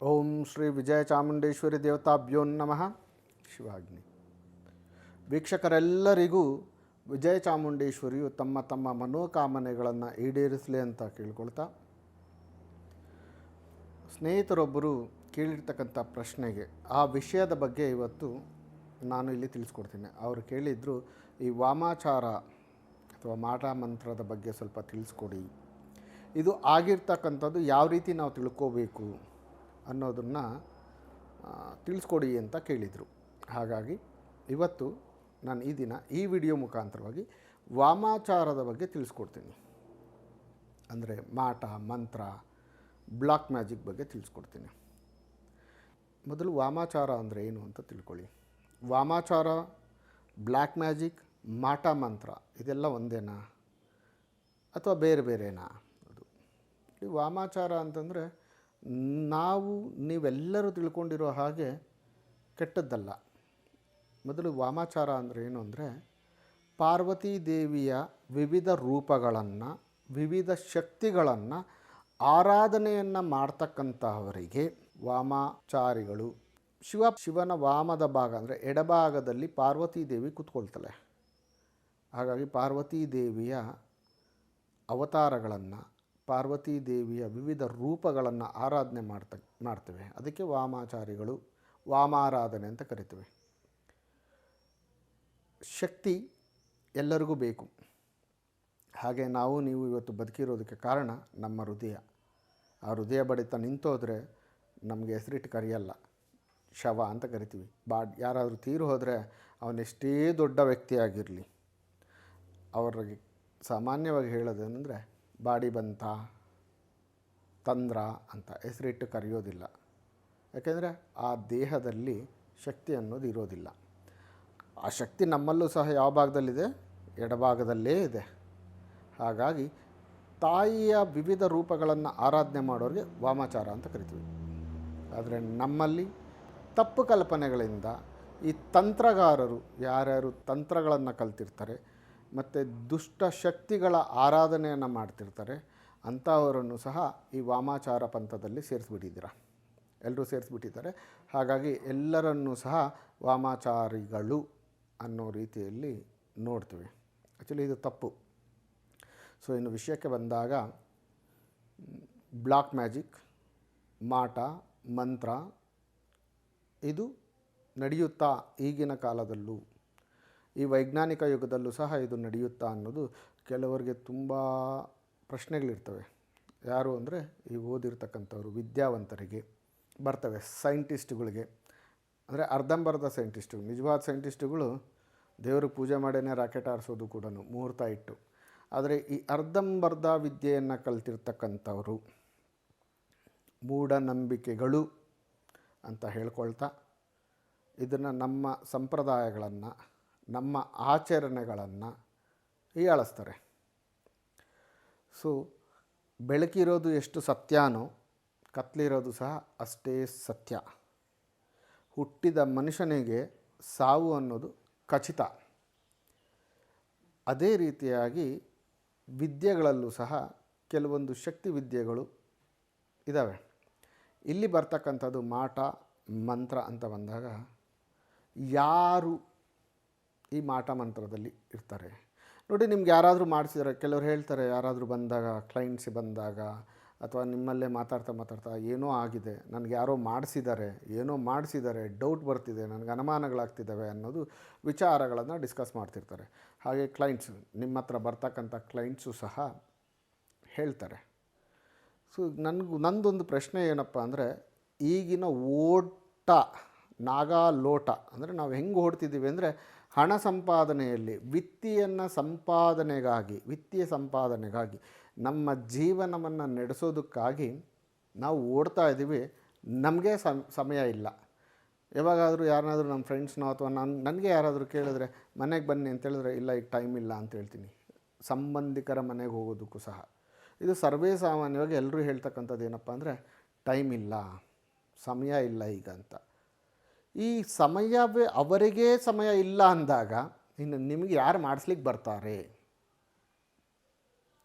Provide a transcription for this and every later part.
ಓಂ ಶ್ರೀ ವಿಜಯ ಚಾಮುಂಡೇಶ್ವರಿ ದೇವತಾಭ್ಯೋ ನಮಃ. ಶಿವಾಗ್ನಿ. ವೀಕ್ಷಕರೆಲ್ಲರಿಗೂ ವಿಜಯ ಚಾಮುಂಡೇಶ್ವರಿಯು ತಮ್ಮ ತಮ್ಮ ಮನೋಕಾಮನೆಗಳನ್ನು ಈಡೇರಿಸಲಿ ಅಂತ ಕೇಳ್ಕೊಳ್ತಾ, ಸ್ನೇಹಿತರೊಬ್ಬರು ಕೇಳಿರ್ತಕ್ಕಂಥ ಪ್ರಶ್ನೆಗೆ, ಆ ವಿಷಯದ ಬಗ್ಗೆ ಇವತ್ತು ನಾನು ಇಲ್ಲಿ ತಿಳಿಸ್ಕೊಡ್ತೀನಿ. ಅವರು ಕೇಳಿದ್ರು, ಈ ವಾಮಾಚಾರ ಅಥವಾ ಮಾಟ ಮಂತ್ರದ ಬಗ್ಗೆ ಸ್ವಲ್ಪ ತಿಳಿಸ್ಕೊಡಿ. ಇದು ಆಗಿರ್ತಕ್ಕಂಥದ್ದು ಯಾವ ರೀತಿ ನಾವು ತಿಳ್ಕೋಬೇಕು? ಅನ್ನೋದನ್ನು ತಿಳಿಸ್ಕೊಡಿ ಅಂತ ಕೇಳಿದರು. ಹಾಗಾಗಿ ಇವತ್ತು ನಾನು ಈ ದಿನ ಈ ವಿಡಿಯೋ ಮುಖಾಂತರವಾಗಿ ವಾಮಾಚಾರದ ಬಗ್ಗೆ ತಿಳಿಸ್ಕೊಡ್ತೀನಿ. ಅಂದರೆ ಮಾಟ, ಮಂತ್ರ, ಬ್ಲಾಕ್ ಮ್ಯಾಜಿಕ್ ಬಗ್ಗೆ ತಿಳಿಸ್ಕೊಡ್ತೀನಿ. ಮೊದಲು ವಾಮಾಚಾರ ಅಂದರೆ ಏನು ಅಂತ ತಿಳ್ಕೊಳ್ಳಿ. ವಾಮಾಚಾರ ಬ್ಲ್ಯಾಕ್ ಮ್ಯಾಜಿಕ್, ಮಾಟ, ಮಂತ್ರ ಇದೆಲ್ಲ ಒಂದೇನಾ? ಅಥವಾ ಬೇರೆ ಬೇರೆನಾ? ಅದು. ವಾಮಾಚಾರ ಅಂತಂದರೆ ನಾವು ನೀವೆಲ್ಲರೂ ತಿಳ್ಕೊಂಡಿರೋ ಹಾಗೆ ಕೆಟ್ಟದ್ದಲ್ಲ. ಮೊದಲು ವಾಮಾಚಾರ ಅಂದರೆ ಏನು ಅಂದರೆ ಪಾರ್ವತಿ ದೇವಿಯ ವಿವಿಧ ರೂಪಗಳನ್ನು, ವಿವಿಧ ಶಕ್ತಿಗಳನ್ನು ಆರಾಧನೆಯನ್ನು ಮಾಡ್ತಕ್ಕಂತಹವರಿಗೆ ವಾಮಾಚಾರಿಗಳು ಶಿವ, ಶಿವನ ವಾಮದ ಭಾಗ ಅಂದರೆ ಎಡಭಾಗದಲ್ಲಿ ಪಾರ್ವತೀ ದೇವಿ ಕೂತ್ಕೊಳ್ತಾಳೆ. ಹಾಗಾಗಿ ಪಾರ್ವತೀ ದೇವಿಯ ಅವತಾರಗಳನ್ನು ಪಾರ್ವತೀ ದೇವಿಯ ವಿವಿಧ ರೂಪಗಳನ್ನು ಆರಾಧನೆ ಮಾಡ್ತ, ಮಾಡ್ತೇವೆ. ಅದಕ್ಕೆ ವಾಮಾಚಾರಿಗಳು ವಾಮಾರಾಧನೆ ಅಂತ ಕರಿತೇವೆ. ಶಕ್ತಿ ಎಲ್ಲರಿಗೂ ಬೇಕು. ಹಾಗೆ ನಾವು ನೀವು ಇವತ್ತು ಬದುಕಿರೋದಕ್ಕೆ ಕಾರಣ ನಮ್ಮ ಹೃದಯ. ಆ ಹೃದಯ ಬಡಿತ ನಿಂತೋದ್ರೆ ನಮಗೆ ಹೆಸರಿಟ್ಟು ಕರೆಯಲ್ಲ. ಶವ ಅಂತ ಕರಿತೀವಿ. ಬಾ ಯಾರಾದರೂ ತೀರು ಹೋದರೆ ಅವನೆಷ್ಟೇ ದೊಡ್ಡ ವ್ಯಕ್ತಿಯಾಗಿರಲಿ. ಅವರಿಗೆ ಸಾಮಾನ್ಯವಾಗಿ ಹೇಳೋದೇನೆಂದರೆ ಬಾಡಿ ಬಂತ, ತಂದ್ರ ಅಂತ ಹೆಸರಿಟ್ಟು ಕರೆಯೋದಿಲ್ಲ. ಯಾಕೆಂದರೆ ಆ ದೇಹದಲ್ಲಿ ಶಕ್ತಿ ಅನ್ನೋದು ಇರೋದಿಲ್ಲ. ಆ ಶಕ್ತಿ ನಮ್ಮಲ್ಲೂ ಸಹ ಯಾವ ಭಾಗದಲ್ಲಿದೆ? ಎಡಭಾಗದಲ್ಲೇ ಇದೆ. ಹಾಗಾಗಿ ತಾಯಿಯ ವಿವಿಧ ರೂಪಗಳನ್ನು ಆರಾಧನೆ ಮಾಡೋರಿಗೆ ವಾಮಾಚಾರ ಅಂತ ಕರಿತೀವಿ. ಆದರೆ ನಮ್ಮಲ್ಲಿ ತಪ್ಪು ಕಲ್ಪನೆಗಳಿಂದ ಈ ತಂತ್ರಗಾರರು ಯಾರ್ಯಾರು ತಂತ್ರಗಳನ್ನು ಕಲ್ತಿರ್ತಾರೆ ಮತ್ತು ದುಷ್ಟ ಶಕ್ತಿಗಳ ಆರಾಧನೆಯನ್ನು ಮಾಡ್ತಿರ್ತಾರೆ ಅಂಥವರನ್ನು ಸಹ ಈ ವಾಮಾಚಾರ ಪಂಥದಲ್ಲಿ ಸೇರಿಸ್ಬಿಟ್ಟಿದ್ದೀರ? ಎಲ್ಲರೂ ಸೇರಿಸ್ಬಿಟ್ಟಿದ್ದಾರೆ. ಹಾಗಾಗಿ ಎಲ್ಲರನ್ನೂ ಸಹ ವಾಮಾಚಾರಿಗಳು ಅನ್ನೋ ರೀತಿಯಲ್ಲಿ ನೋಡ್ತೀವಿ. ಆ್ಯಕ್ಚುಲಿ ಇದು ತಪ್ಪು. ಸೊ, ಇನ್ನು ವಿಷಯಕ್ಕೆ ಬಂದಾಗ, ಬ್ಲಾಕ್ ಮ್ಯಾಜಿಕ್, ಮಾಟ, ಮಂತ್ರ, ಇದು ನಡೆಯುತ್ತಾ ಈಗಿನ ಕಾಲದಲ್ಲೂ ಈ ವೈಜ್ಞಾನಿಕ ಯುಗದಲ್ಲೂ ಸಹ ಇದು ನಡೆಯುತ್ತಾ ಅನ್ನೋದು ಕೆಲವರಿಗೆ ತುಂಬ ಪ್ರಶ್ನೆಗಳಿರ್ತವೆ. ಯಾರು ಅಂದರೆ ಈ ಓದಿರ್ತಕ್ಕಂಥವ್ರು, ವಿದ್ಯಾವಂತರಿಗೆ, ಬರ್ತವೆ ಸೈಂಟಿಸ್ಟ್ಗಳಿಗೆ. ಅಂದರೆ ಅರ್ಧಂಬರ್ಧ ಸೈಂಟಿಸ್ಟ್ಗಳು, ನಿಜವಾದ ಸೈಂಟಿಸ್ಟ್ಗಳು ದೇವ್ರಿಗೆ ಪೂಜೆ ಮಾಡೇನೆ ರಾಕೆಟ್ ಆರಿಸೋದು ಕೂಡ ಮುಹೂರ್ತ ಇಟ್ಟು. ಆದರೆ ಈ ಅರ್ಧಂಬರ್ಧ ವಿದ್ಯೆಯನ್ನು ಕಲ್ತಿರ್ತಕ್ಕಂಥವರು ಮೂಢನಂಬಿಕೆಗಳು ಅಂತ ಹೇಳ್ಕೊಳ್ತಾ ಇದನ್ನು ನಮ್ಮ ಸಂಪ್ರದಾಯಗಳನ್ನು ನಮ್ಮ ಆಚರಣೆಗಳನ್ನು ಹೀಯಾಳಿಸ್ತಾರೆ ಸೊ ಬೆಳಕಿರೋದು ಎಷ್ಟು ಸತ್ಯನೋ ಕತ್ಲಿರೋದು ಸಹ ಅಷ್ಟೇ ಸತ್ಯ. ಹುಟ್ಟಿದ ಮನುಷ್ಯನಿಗೆ ಸಾವು ಅನ್ನೋದು ಖಚಿತ. ಅದೇ ರೀತಿಯಾಗಿ ವಿದ್ಯೆಗಳಲ್ಲೂ ಸಹ ಕೆಲವೊಂದು ಶಕ್ತಿ ವಿದ್ಯೆಗಳು ಇದ್ದಾವೆ ಇಲ್ಲಿ ಬರ್ತಕ್ಕಂಥದ್ದು ಮಾಟ, ಮಂತ್ರ ಅಂತ ಬಂದಾಗ, ಯಾರು ಈ ಮಾಟ ಮಂತ್ರದಲ್ಲಿ ಇರ್ತಾರೆ. ನೋಡಿ, ನಿಮ್ಗೆ ಯಾರಾದರೂ ಮಾಡಿಸಿದ್ದಾರೆ ಕೆಲವರು ಹೇಳ್ತಾರೆ, ಯಾರಾದರೂ ಬಂದಾಗ ಕ್ಲೈಂಟ್ಸ್ ಬಂದಾಗ, ಅಥವಾ ನಿಮ್ಮಲ್ಲೇ ಮಾತಾಡ್ತಾ ಮಾತಾಡ್ತಾ, ಏನೋ ಆಗಿದೆ, ನನಗೆ ಯಾರೋ ಮಾಡಿಸಿದ್ದಾರೆ, ಏನೋ ಮಾಡಿಸಿದ್ದಾರೆ ಡೌಟ್ ಬರ್ತಿದೆ, ನನಗೆ ಅನುಮಾನಗಳಾಗ್ತಿದ್ದಾವೆ ಅನ್ನೋದು ವಿಚಾರಗಳನ್ನು ಡಿಸ್ಕಸ್ ಮಾಡ್ತಿರ್ತಾರೆ. ಹಾಗೆ ಕ್ಲೈಂಟ್ಸು ನಿಮ್ಮ ಹತ್ರ ಬರ್ತಕ್ಕಂಥ ಕ್ಲೈಂಟ್ಸು ಸಹ ಹೇಳ್ತಾರೆ. ಸೊ ನನಗೂ, ನಂದೊಂದು ಪ್ರಶ್ನೆ ಏನಪ್ಪ ಅಂದರೆ, ಈಗಿನ ಓಟ ನಾಗಾ ಲೋಟ ಅಂದರೆ ನಾವು ಹೆಂಗೆ ಓಡ್ತಿದ್ದೀವಿ ಅಂದರೆ ಹಣ ಸಂಪಾದನೆಯಲ್ಲಿ ವಿತ್ತಿಯನ್ನು ಸಂಪಾದನೆಗಾಗಿ, ವಿತ್ತೀಯ ಸಂಪಾದನೆಗಾಗಿ, ನಮ್ಮ ಜೀವನವನ್ನು ನಡೆಸೋದಕ್ಕಾಗಿ ನಾವು ಓಡ್ತಾ ಇದ್ದೀವಿ. ನಮಗೆ ಸಮಯ ಇಲ್ಲ. ಯಾವಾಗಾದರೂ ಯಾರನ್ನಾದರೂ ನಮ್ಮ ಫ್ರೆಂಡ್ಸ್ನೋ ಅಥವಾ ನಾನು, ನನಗೆ ಯಾರಾದರೂ ಕೇಳಿದ್ರೆ, ಮನೆಗೆ ಬನ್ನಿ ಅಂತೇಳಿದ್ರೆ ಇಲ್ಲ, ಈಗ ಟೈಮ್ ಇಲ್ಲ ಅಂತ ಹೇಳ್ತೀನಿ. ಸಂಬಂಧಿಕರ ಮನೆಗೆ ಹೋಗೋದಕ್ಕೂ ಸಹ. ಇದು ಸರ್ವೇ ಸಾಮಾನ್ಯವಾಗಿ ಎಲ್ಲರೂ ಹೇಳ್ತಕ್ಕಂಥದ್ದು ಏನಪ್ಪ ಅಂದರೆ ಟೈಮ್ ಇಲ್ಲ. ಸಮಯ ಇಲ್ಲ ಈಗ ಅಂತ. ಈ ಸಮಯವೇ ಅವರಿಗೇ ಸಮಯ ಇಲ್ಲ ಅಂದಾಗ ಇನ್ನು ನಿಮಗೆ ಯಾರು ಮಾಡಿಸ್ಲಿಕ್ಕೆ ಬರ್ತಾರೆ?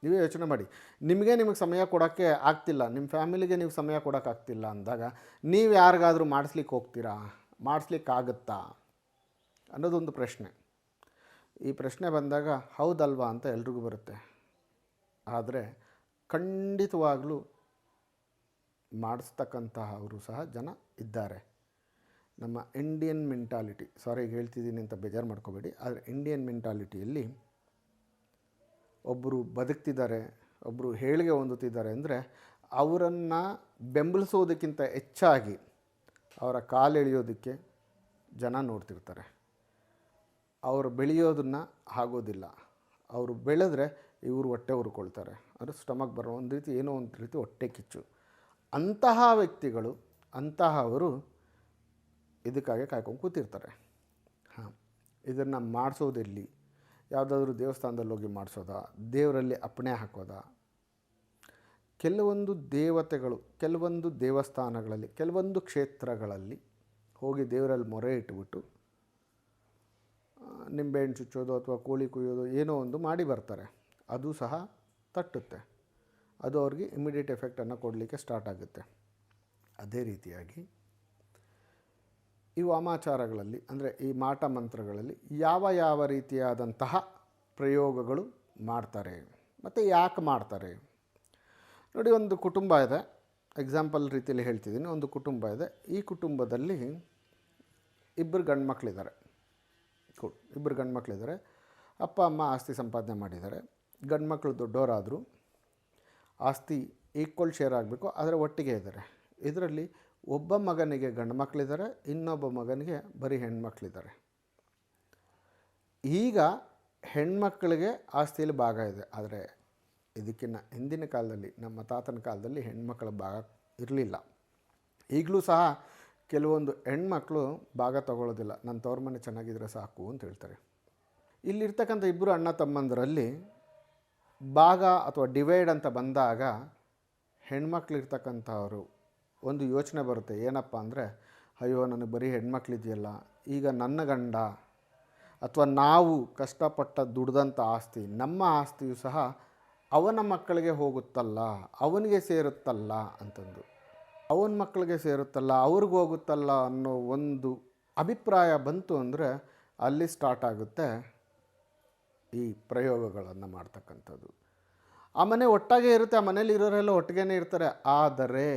ನೀವೇ ಯೋಚನೆ ಮಾಡಿ. ನಿಮಗೆ ನಿಮಗೆ ಸಮಯ ಕೊಡೋಕ್ಕೆ ಆಗ್ತಿಲ್ಲ. ನಿಮ್ಮ ಫ್ಯಾಮಿಲಿಗೆ ನೀವು ಸಮಯ ಕೊಡೋಕ್ಕಾಗ್ತಿಲ್ಲ ಅಂದಾಗ ನೀವು ಯಾರಿಗಾದರೂ ಮಾಡಿಸ್ಲಿಕ್ಕೆ ಹೋಗ್ತೀರಾ? ಮಾಡಿಸ್ಲಿಕ್ಕಾಗುತ್ತಾ ಅನ್ನೋದೊಂದು ಪ್ರಶ್ನೆ. ಈ ಪ್ರಶ್ನೆ ಬಂದಾಗ ಹೌದಲ್ವಾ ಅಂತ ಎಲ್ರಿಗೂ ಬರುತ್ತೆ. ಆದರೆ ಖಂಡಿತವಾಗಲೂ ಮಾಡಿಸ್ತಕ್ಕಂತಹ ಅವರು ಸಹ ಜನ ಇದ್ದಾರೆ. ನಮ್ಮ ಇಂಡಿಯನ್ ಮೆಂಟಾಲಿಟಿ ಸಾರಿ ಹೇಳ್ತಿದ್ದೀನಿ ಅಂತ ಬೇಜಾರು ಮಾಡ್ಕೋಬೇಡಿ, ಆದರೆ ಇಂಡಿಯನ್ ಮೆಂಟಾಲಿಟಿಯಲ್ಲಿ ಒಬ್ಬರು ಬದುಕ್ತಿದ್ದಾರೆ ಒಬ್ಬರು ಹೇಳಿಗೆ ಹೊಂದುತ್ತಿದ್ದಾರೆ ಅಂದರೆ ಅವರನ್ನು ಬೆಂಬಲಿಸೋದಕ್ಕಿಂತ ಹೆಚ್ಚಾಗಿ ಅವರ ಕಾಲೆಳೆಯೋದಕ್ಕೆ ಜನ ನೋಡ್ತಿರ್ತಾರೆ. ಅವರು ಬೆಳೆಯೋದನ್ನು ಆಗೋದಿಲ್ಲ. ಅವರು ಬೆಳೆದ್ರೆ ಇವರು ಹೊಟ್ಟೆ ಹುರ್ಕೊಳ್ತಾರೆ ಅಂದರೆ ಸ್ಟಮಕ್ ಬರೋ ಒಂದು ರೀತಿ ಏನೋ ಒಂದು ರೀತಿ ಹೊಟ್ಟೆ ಕಿಚ್ಚು. ಅಂತಹ ವ್ಯಕ್ತಿಗಳು, ಅಂತಹವರು ಇದಕ್ಕಾಗಿ ಕಾಯ್ಕೊಂಡು ಕೂತಿರ್ತಾರೆ. ಹಾಂ. ಇದನ್ನು ಮಾಡಿಸೋದೆಲ್ಲಿ ಯಾವುದಾದ್ರೂ ದೇವಸ್ಥಾನದಲ್ಲಿ ಹೋಗಿ ಮಾಡಿಸೋದಾ? ದೇವರಲ್ಲಿ ಅಪ್ಪಣೆ ಹಾಕೋದಾ? ಕೆಲವೊಂದು ದೇವತೆಗಳು, ಕೆಲವೊಂದು ದೇವಸ್ಥಾನಗಳಲ್ಲಿ, ಕೆಲವೊಂದು ಕ್ಷೇತ್ರಗಳಲ್ಲಿ ಹೋಗಿ ದೇವರಲ್ಲಿ ಮೊರೆ ಇಟ್ಬಿಟ್ಟು ನಿಂಬೆಹಣ್ಣು ಚುಚ್ಚೋದು ಅಥವಾ ಕೋಳಿ ಕುಯ್ಯೋದು ಏನೋ ಒಂದು ಮಾಡಿ ಬರ್ತಾರೆ. ಅದು ಸಹ ತಟ್ಟುತ್ತೆ. ಅದು ಅವ್ರಿಗೆ ಇಮಿಡಿಯೇಟ್ ಎಫೆಕ್ಟನ್ನು ಕೊಡಲಿಕ್ಕೆ ಸ್ಟಾರ್ಟ್ ಆಗುತ್ತೆ. ಅದೇ ರೀತಿಯಾಗಿ ಈ ವಾಮಾಚಾರಗಳಲ್ಲಿ ಅಂದರೆ ಈ ಮಾಟ ಮಂತ್ರಗಳಲ್ಲಿ ಯಾವ ಯಾವ ರೀತಿಯಾದಂತಹ ಪ್ರಯೋಗಗಳು ಮಾಡ್ತಾರೆ, ಮತ್ತು ಯಾಕೆ ಮಾಡ್ತಾರೆ. ನೋಡಿ, ಒಂದು ಕುಟುಂಬ ಇದೆ. ಎಕ್ಸಾಂಪಲ್ ರೀತಿಯಲ್ಲಿ ಹೇಳ್ತಿದ್ದೀನಿ. ಒಂದು ಕುಟುಂಬ ಇದೆ. ಈ ಕುಟುಂಬದಲ್ಲಿ ಇಬ್ಬರು ಗಂಡು ಮಕ್ಕಳಿದ್ದಾರೆ ಇಬ್ಬರು ಗಂಡು ಮಕ್ಕಳಿದ್ದಾರೆ ಅಪ್ಪ, ಅಮ್ಮ ಆಸ್ತಿ ಸಂಪಾದನೆ ಮಾಡಿದ್ದಾರೆ. ಗಂಡು ಮಕ್ಕಳು ದೊಡ್ಡವರಾದರು, ಆಸ್ತಿ ಈಕ್ವಲ್ ಶೇರ್ ಆಗಬೇಕು, ಆದರೆ ಒಟ್ಟಿಗೆ ಇದ್ದಾರೆ. ಇದರಲ್ಲಿ ಒಬ್ಬ ಮಗನಿಗೆ ಗಂಡು ಮಕ್ಕಳಿದ್ದಾರೆ, ಇನ್ನೊಬ್ಬ ಮಗನಿಗೆ ಬರೀ ಹೆಣ್ಮಕ್ಳಿದ್ದಾರೆ. ಈಗ ಹೆಣ್ಮಕ್ಳಿಗೆ ಆಸ್ತಿಯಲ್ಲಿ ಭಾಗ ಇದೆ. ಆದರೆ ಇದಕ್ಕಿಂತ ಹಿಂದಿನ ಕಾಲದಲ್ಲಿ, ನಮ್ಮ ತಾತನ ಕಾಲದಲ್ಲಿ ಹೆಣ್ಮಕ್ಳ ಭಾಗ ಇರಲಿಲ್ಲ. ಈಗಲೂ ಸಹ ಕೆಲವೊಂದು ಹೆಣ್ಮಕ್ಳು ಭಾಗ ತಗೊಳ್ಳೋದಿಲ್ಲ. ನನ್ನ ತವ್ರ ಮನೆ ಚೆನ್ನಾಗಿದ್ರೆ ಸಾಕು ಅಂತ ಹೇಳ್ತಾರೆ. ಇಲ್ಲಿರ್ತಕ್ಕಂಥ ಇಬ್ಬರು ಅಣ್ಣ ತಮ್ಮಂದರಲ್ಲಿ ಭಾಗ ಅಥವಾ ಡಿವೈಡ್ ಅಂತ ಬಂದಾಗ ಹೆಣ್ಮಕ್ಳಿರ್ತಕ್ಕಂಥವ್ರು ಒಂದು ಯೋಚನೆ ಬರುತ್ತೆ, ಏನಪ್ಪ ಅಂದರೆ, ಅಯ್ಯೋ, ನನಗೆ ಬರೀ ಹೆಣ್ಮಕ್ಳಿದೆಯಲ್ಲ, ಈಗ ನನ್ನ ಗಂಡ ಅಥವಾ ನಾವು ಕಷ್ಟಪಟ್ಟ ದುಡ್ದಂಥ ಆಸ್ತಿ, ನಮ್ಮ ಆಸ್ತಿಯು ಸಹ ಅವನ ಮಕ್ಕಳಿಗೆ ಹೋಗುತ್ತಲ್ಲ, ಅವನಿಗೆ ಸೇರುತ್ತಲ್ಲ ಅಂತಂದು. ಅವನ ಮಕ್ಕಳಿಗೆ ಸೇರುತ್ತಲ್ಲ, ಅವ್ರಿಗೆ ಹೋಗುತ್ತಲ್ಲ ಅನ್ನೋ ಒಂದು ಅಭಿಪ್ರಾಯ ಬಂತು ಅಂದರೆ, ಅಲ್ಲಿ ಸ್ಟಾರ್ಟ್ ಆಗುತ್ತೆ ಈ ಪ್ರಯೋಗಗಳನ್ನು ಮಾಡ್ತಕ್ಕಂಥದ್ದು. ಆ ಮನೆ ಒಟ್ಟಾಗೆ ಇರುತ್ತೆ, ಆ ಮನೇಲಿ ಇರೋರೆಲ್ಲ ಒಟ್ಟಿಗೆ ಇರ್ತಾರೆ, ಆದರೆ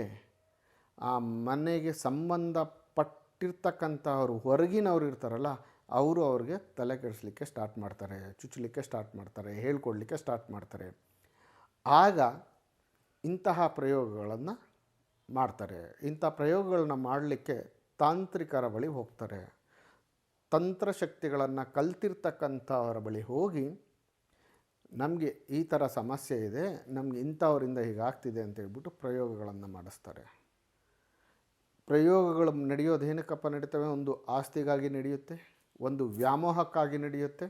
ಆ ಮನೆಗೆ ಸಂಬಂಧಪಟ್ಟಿರ್ತಕ್ಕಂಥವ್ರು, ಹೊರಗಿನವ್ರು ಇರ್ತಾರಲ್ಲ, ಅವರು ಅವ್ರಿಗೆ ತಲೆ ಕೆಡಿಸ್ಲಿಕ್ಕೆ ಸ್ಟಾರ್ಟ್ ಮಾಡ್ತಾರೆ, ಚುಚ್ಚಲಿಕ್ಕೆ ಸ್ಟಾರ್ಟ್ ಮಾಡ್ತಾರೆ, ಹೇಳ್ಕೊಡ್ಲಿಕ್ಕೆ ಸ್ಟಾರ್ಟ್ ಮಾಡ್ತಾರೆ. ಆಗ ಇಂತಹ ಪ್ರಯೋಗಗಳನ್ನು ಮಾಡ್ತಾರೆ. ಇಂಥ ಪ್ರಯೋಗಗಳನ್ನ ಮಾಡಲಿಕ್ಕೆ ತಾಂತ್ರಿಕರ ಬಳಿ ಹೋಗ್ತಾರೆ. ತಂತ್ರಶಕ್ತಿಗಳನ್ನು ಕಲ್ತಿರ್ತಕ್ಕಂಥವರ ಬಳಿ ಹೋಗಿ, ನಮಗೆ ಈ ಥರ ಸಮಸ್ಯೆ ಇದೆ, ನಮಗೆ ಇಂಥವರಿಂದ ಹೀಗಾಗ್ತಿದೆ ಅಂತ ಹೇಳ್ಬಿಟ್ಟು ಪ್ರಯೋಗಗಳನ್ನು ಮಾಡಿಸ್ತಾರೆ. ಪ್ರಯೋಗಗಳು ನಡೆಯೋದು ಏನಕ್ಕಪ್ಪ ನಡೀತವೆ? ಒಂದು ಆಸ್ತಿಗಾಗಿ ನಡೆಯುತ್ತೆ, ಒಂದು ವ್ಯಾಮೋಹಕ್ಕಾಗಿ ನಡೆಯುತ್ತೆ,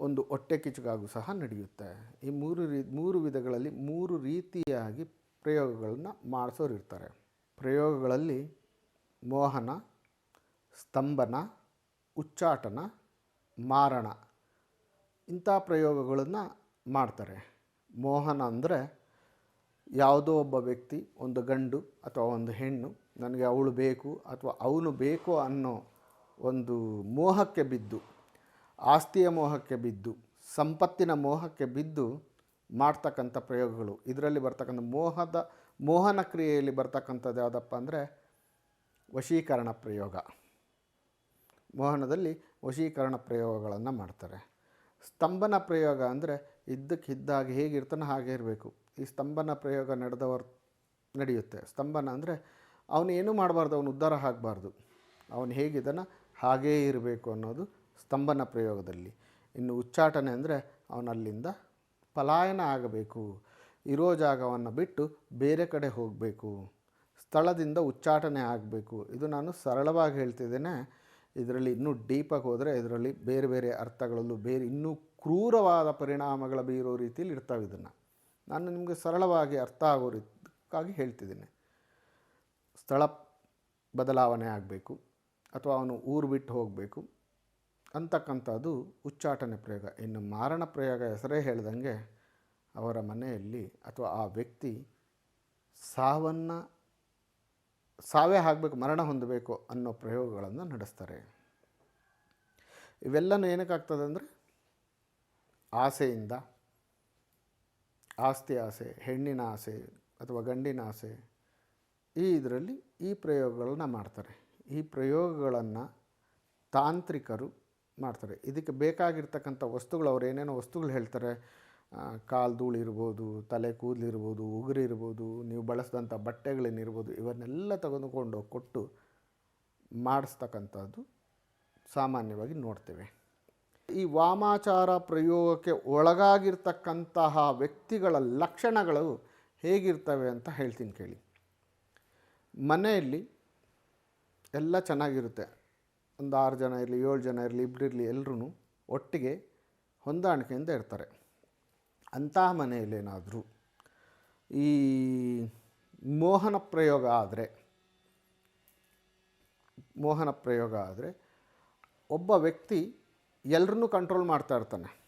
ಒಂದು ಹೊಟ್ಟೆ ಕಿಚ್ಚುಗಾಗೂ ಸಹ ನಡೆಯುತ್ತೆ. ಈ ಮೂರು ರೀ, ಮೂರು ವಿಧಗಳಲ್ಲಿ ಮೂರು ರೀತಿಯಾಗಿ ಪ್ರಯೋಗಗಳನ್ನು ಮಾಡಿಸೋರು ಇರ್ತಾರೆ. ಪ್ರಯೋಗಗಳಲ್ಲಿ ಮೋಹನ, ಸ್ತಂಭನ, ಉಚ್ಚಾಟನ, ಮಾರಣ ಇಂಥ ಪ್ರಯೋಗಗಳನ್ನು ಮಾಡ್ತಾರೆ. ಮೋಹನ ಅಂದರೆ ಯಾವುದೋ ಒಬ್ಬ ವ್ಯಕ್ತಿ, ಒಂದು ಗಂಡು ಅಥವಾ ಒಂದು ಹೆಣ್ಣು, ನನಗೆ ಅವಳು ಬೇಕು ಅಥವಾ ಅವನು ಬೇಕು ಅನ್ನೋ ಒಂದು ಮೋಹಕ್ಕೆ ಬಿದ್ದು, ಆಸ್ತಿಯ ಮೋಹಕ್ಕೆ ಬಿದ್ದು, ಸಂಪತ್ತಿನ ಮೋಹಕ್ಕೆ ಬಿದ್ದು ಮಾಡ್ತಕ್ಕಂಥ ಪ್ರಯೋಗಗಳು. ಇದರಲ್ಲಿ ಬರ್ತಕ್ಕಂಥ ಮೋಹದ, ಮೋಹನ ಕ್ರಿಯೆಯಲ್ಲಿ ಬರ್ತಕ್ಕಂಥದ್ದು ಯಾವುದಪ್ಪ ಅಂದರೆ ವಶೀಕರಣ ಪ್ರಯೋಗ. ಮೋಹನದಲ್ಲಿ ವಶೀಕರಣ ಪ್ರಯೋಗಗಳನ್ನು ಮಾಡ್ತಾರೆ. ಸ್ತಂಭನ ಪ್ರಯೋಗ ಅಂದರೆ ಇದ್ದಕ್ಕಿದ್ದಾಗ ಹೇಗಿರ್ತಾನೋ ಹಾಗೆ ಇರಬೇಕು. ಈ ಸ್ತಂಭನ ಪ್ರಯೋಗ ನಡೆದವರು ನಡೆಯುತ್ತೆ. ಸ್ತಂಭನ ಅಂದರೆ ಅವನು ಏನೂ ಮಾಡಬಾರ್ದು, ಅವನು ಉದ್ಧಾರ ಆಗಬಾರ್ದು. ಅವನು ಹೇಗಿದ್ದಾನ ಹಾಗೇ ಇರಬೇಕು ಅನ್ನೋದು ಸ್ತಂಭನ ಪ್ರಯೋಗದಲ್ಲಿ. ಇನ್ನು ಉಚ್ಚಾಟನೆ ಅಂದರೆ ಅವನಲ್ಲಿಂದ ಪಲಾಯನ ಆಗಬೇಕು, ಇರೋ ಜಾಗವನ್ನು ಬಿಟ್ಟು ಬೇರೆ ಕಡೆ ಹೋಗಬೇಕು, ಸ್ಥಳದಿಂದ ಉಚ್ಚಾಟನೆ ಆಗಬೇಕು. ಇದು ನಾನು ಸರಳವಾಗಿ ಹೇಳ್ತಿದ್ದೇನೆ. ಇದರಲ್ಲಿ ಇನ್ನೂ ಡೀಪಾಗಿ ಹೋದರೆ ಇದರಲ್ಲಿ ಬೇರೆ ಬೇರೆ ಅರ್ಥಗಳಲ್ಲೂ ಬೇರೆ ಇನ್ನೂ ಕ್ರೂರವಾದ ಪರಿಣಾಮಗಳ ಬೀರೋ ರೀತಿಯಲ್ಲಿ ಇರ್ತಾವೆ ಇದನ್ನು. ನಾನು ನಿಮಗೆ ಸರಳವಾಗಿ ಅರ್ಥ ಆಗೋ ರೀತಿಗಾಗಿ ಹೇಳ್ತಿದ್ದೀನಿ. ಸ್ಥಳ ಬದಲಾವಣೆ ಆಗಬೇಕು ಅಥವಾ ಅವನು ಊರು ಬಿಟ್ಟು ಹೋಗಬೇಕು ಅಂತಕ್ಕಂಥದ್ದು ಉಚ್ಚಾಟನೆ ಪ್ರಯೋಗ. ಇನ್ನು ಮಾರಣ ಪ್ರಯೋಗ ಹೆಸರೇ ಹೇಳ್ದಂಗೆ ಅವರ ಮನೆಯಲ್ಲಿ ಅಥವಾ ಆ ವ್ಯಕ್ತಿ ಸಾವನ್ನು ಸಾವೇ ಆಗಬೇಕು ಮರಣ ಹೊಂದಬೇಕು ಅನ್ನೋ ಪ್ರಯೋಗಗಳನ್ನು ನಡೆಸ್ತಾರೆ. ಇವೆಲ್ಲನೂ ಏನಕ್ಕಾಗ್ತದೆ ಅಂದರೆ ಆಸೆಯಿಂದ ಆಸ್ತಿ ಆಸೆ, ಹೆಣ್ಣಿನ ಆಸೆ ಅಥವಾ ಗಂಡಿನ ಆಸೆ, ಈ ಇದರಲ್ಲಿ ಈ ಪ್ರಯೋಗಗಳನ್ನ ಮಾಡ್ತಾರೆ. ಈ ಪ್ರಯೋಗಗಳನ್ನು ತಾಂತ್ರಿಕರು ಮಾಡ್ತಾರೆ. ಇದಕ್ಕೆ ಬೇಕಾಗಿರ್ತಕ್ಕಂಥ ವಸ್ತುಗಳು, ಅವ್ರು ಏನೇನೋ ವಸ್ತುಗಳು ಹೇಳ್ತಾರೆ. ಕಾಲು ಧೂಳಿರ್ಬೋದು ತಲೆ ಕೂದಲಿರ್ಬೋದು ಉಗುರಿರ್ಬೋದು ನೀವು ಬಳಸಿದಂಥ ಬಟ್ಟೆಗಳೇನಿರ್ಬೋದು, ಇವನ್ನೆಲ್ಲ ತೆಗೆದುಕೊಂಡು ಕೊಟ್ಟು ಮಾಡಿಸ್ತಕ್ಕಂಥದ್ದು ಸಾಮಾನ್ಯವಾಗಿ ನೋಡ್ತೇವೆ. ಈ ವಾಮಾಚಾರ ಪ್ರಯೋಗಕ್ಕೆ ಒಳಗಾಗಿರ್ತಕ್ಕಂತಹ ವ್ಯಕ್ತಿಗಳ ಲಕ್ಷಣಗಳು ಹೇಗಿರ್ತವೆ ಅಂತ ಹೇಳ್ತೀನಿ ಕೇಳಿ. ಮನೆಯಲ್ಲಿ ಎಲ್ಲ ಚೆನ್ನಾಗಿರುತ್ತೆ. ಒಂದು ಆರು ಜನ ಇರಲಿ, ಏಳು ಜನ ಇರಲಿ ಇಬ್ಬರಿರಲಿ ಎಲ್ಲರೂ ಒಟ್ಟಿಗೆ ಹೊಂದಾಣಿಕೆಯಿಂದ ಇರ್ತಾರೆ. ಅಂತಹ ಮನೆಯಲ್ಲೇನಾದರೂ ಈ ಮೋಹನ ಪ್ರಯೋಗ ಆದರೆ, ಮೋಹನ ಪ್ರಯೋಗ ಆದರೆ ಒಬ್ಬ ವ್ಯಕ್ತಿ ಎಲ್ಲರನ್ನೂ ಕಂಟ್ರೋಲ್ ಮಾಡ್ತಾ ಇರ್ತಾನೆ.